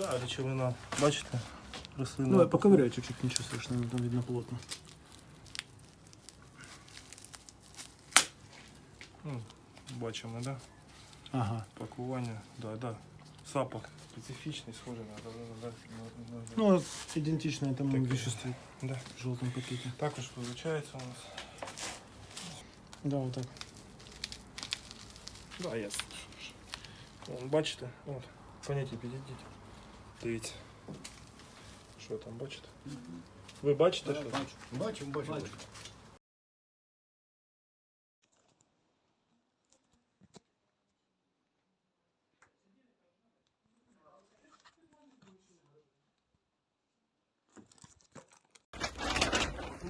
Да, речовина, бачите? Рослина. Ну, поковыряй чуть-чуть, ничего страшного, там видно плотно. Ну, бачимо, да? Ага. Пакування, да, да. Запах специфічний, схожий на, на, на, на, на, Ну, вот идентично этому Так, веществу да. в желтом пакете. Також вилучається у нас. Да, вот так. Да, ясно. Вон, бачите? От, поняття підійдіть. Дивіться. Що там бачите? Ви бачите, що? там? Бачимо, бачимо. бачимо.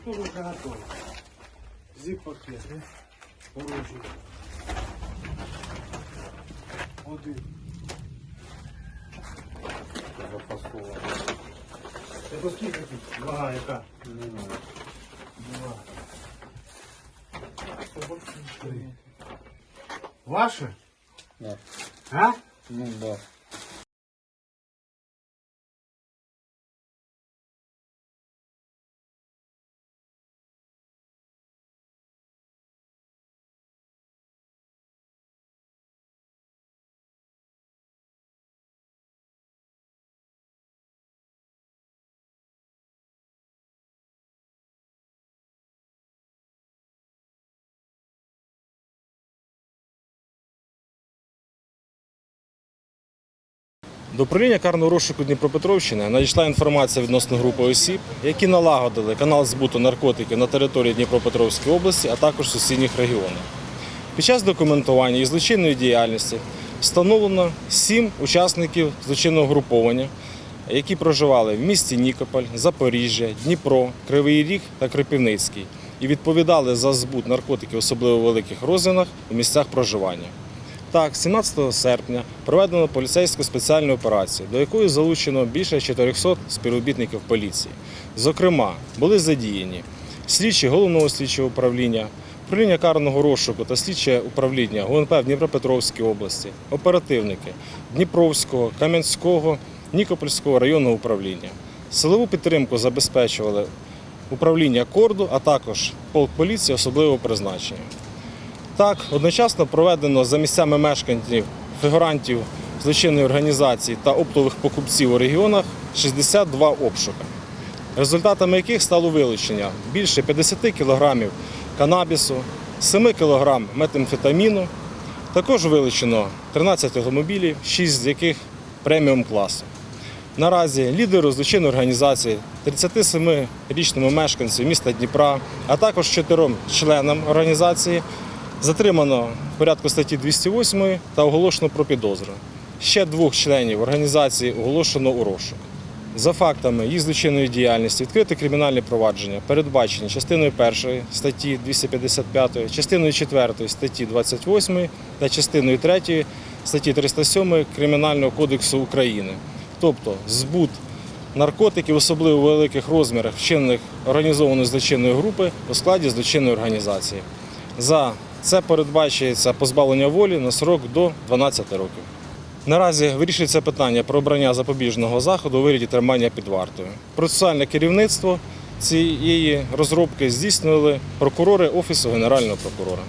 Тоже уже готово. Зип-пакет, оружие. Один. Це скільки тут? Вага яка? Два. Три. Ваше? Да. А? Ну да. До управління карного розшуку Дніпропетровщини надійшла інформація відносно групи осіб, які налагодили канал збуту наркотиків на території Дніпропетровської області, а також сусідніх регіонів. Під час документування і злочинної діяльності встановлено сім учасників злочинного груповання, які проживали в місті Нікополь, Запоріжжя, Дніпро, Кривий Ріг та Кропивницький і відповідали за збут наркотиків, особливо в великих розмірах, у місцях проживання. Так, 17 серпня проведено поліцейську спеціальну операцію, до якої залучено більше 400 співробітників поліції. Зокрема, були задіяні слідчі головного слідчого управління, управління карного розшуку та слідче управління ГУНП в Дніпропетровській області, оперативники Дніпровського, Кам'янського, Нікопольського районного управління. Силову підтримку забезпечували управління Корду, а також полк поліції особливого призначення. Так, одночасно проведено за місцями мешканців, фігурантів злочинної організації та оптових покупців у регіонах 62 обшуки, результатами яких стало вилучення більше 50 кг канабісу, 7 кг метамфетаміну. Також вилучено 13 автомобілів, 6 з яких преміум класу. Наразі лідеру злочинної організації 37-річному мешканцю міста Дніпра, а також чотирьом членам організації затримано в порядку статті 208 та оголошено про підозру. Ще двох членів організації оголошено у розшук. За фактами їх злочинної діяльності відкрите кримінальне провадження, передбачені частиною 1 статті 255, частиною 4 статті 28 та частиною 3 статті 307 Кримінального кодексу України. Тобто збут наркотиків, особливо у великих розмірах, вчинених організованої злочинної групи у складі злочинної організації. За це передбачується позбавлення волі на срок до 12 років. Наразі вирішується питання про обрання запобіжного заходу у вигляді тримання під вартою. Процесуальне керівництво цієї розробки здійснили прокурори Офісу Генерального прокурора.